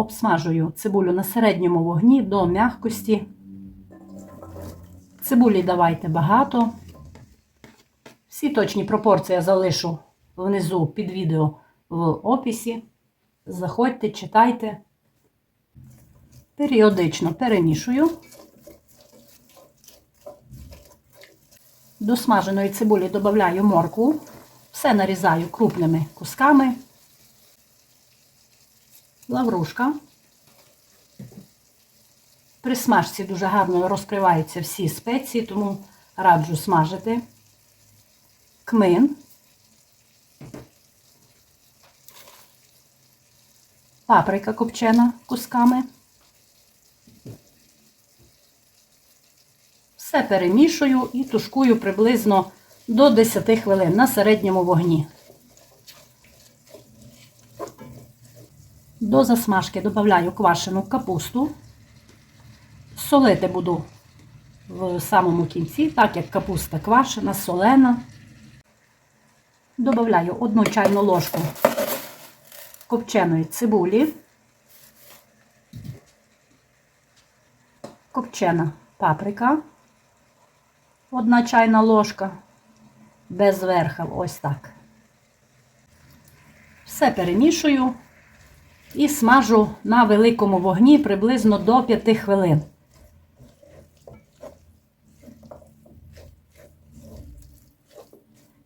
Обсмажую цибулю на середньому вогні до м'якості. Цибулі давайте багато. Всі точні пропорції я залишу внизу під відео в описі. Заходьте, читайте. Періодично перемішую. До смаженої цибулі додаю моркву. Все нарізаю крупними кусками. Лаврушка. При смажці дуже гарно розкриваються всі спеції, тому раджу смажити. Кмин. Паприка копчена кусками. Все перемішую і тушкую приблизно до 10 хвилин на середньому вогні. До засмажки додаю квашену капусту. Солити буду в самому кінці, так як капуста квашена, солена. Добавляю одну чайну ложку копченої цибулі, копчена паприка, одна чайна ложка, без верха, ось так. Все перемішую і смажу на великому вогні приблизно до 5 хвилин.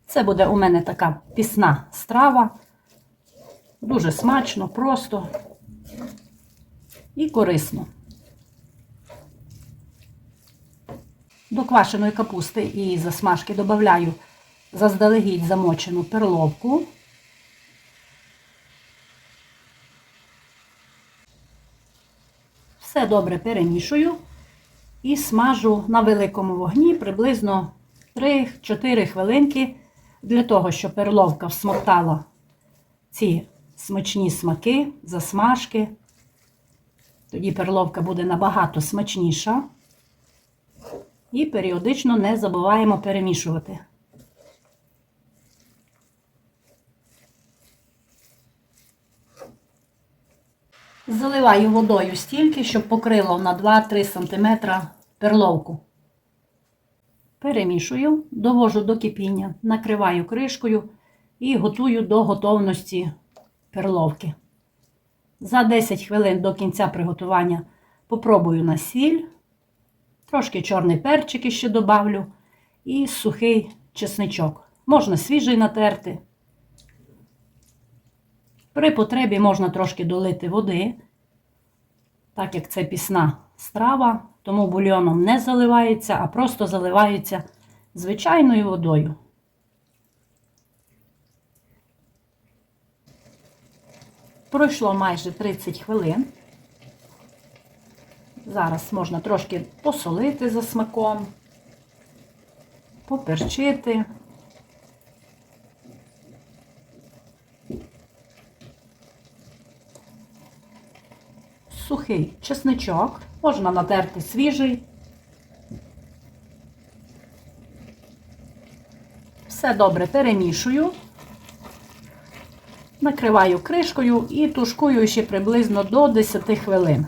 Це буде у мене така пісна страва. Дуже смачно, просто і корисно. До квашеної капусти і засмажки додаю заздалегідь замочену перловку. Все добре перемішую і смажу на великому вогні приблизно 3-4 хвилинки для того, щоб перловка всмоктала ці смачні смаки, засмажки. Тоді перловка буде набагато смачніша. І періодично не забуваємо перемішувати. Заливаю водою стільки, щоб покрило на 2-3 см перловку. Перемішую, довожу до кипіння, накриваю кришкою і готую до готовності перловки. За 10 хвилин до кінця приготування попробую на сіль, трошки чорний перчик ще добавлю і сухий чесничок. Можна свіжий натерти. При потребі можна трошки долити води, так як це пісна страва, тому бульйоном не заливається, а просто заливається звичайною водою. Пройшло майже 30 хвилин. Зараз можна трошки посолити за смаком, поперчити. Сухий чесничок, можна натерти свіжий. Все добре перемішую, накриваю кришкою і тушкую ще приблизно до 10 хвилин.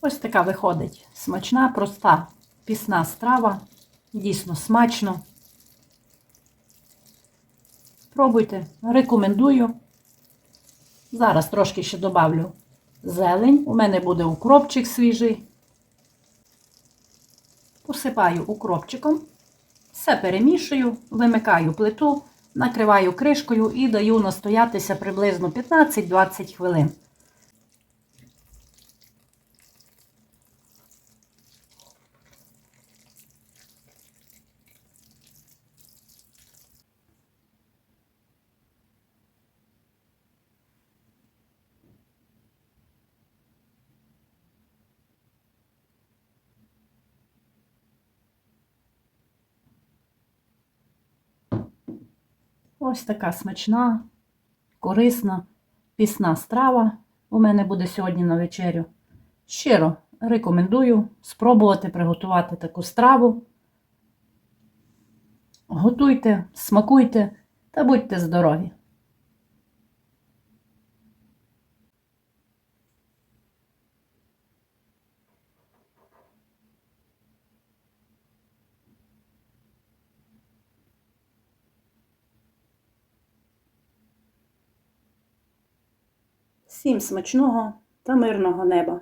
Ось така виходить смачна, проста пісна страва. Дійсно смачно. Пробуйте, рекомендую. Зараз трошки ще добавлю зелень. У мене буде укропчик свіжий. Посипаю укропчиком. Все перемішую, вимикаю плиту, накриваю кришкою і даю настоятися приблизно 15-20 хвилин. Ось така смачна, корисна, пісна страва у мене буде сьогодні на вечерю. Щиро рекомендую спробувати приготувати таку страву. Готуйте, смакуйте та будьте здорові! Всім смачного та мирного неба!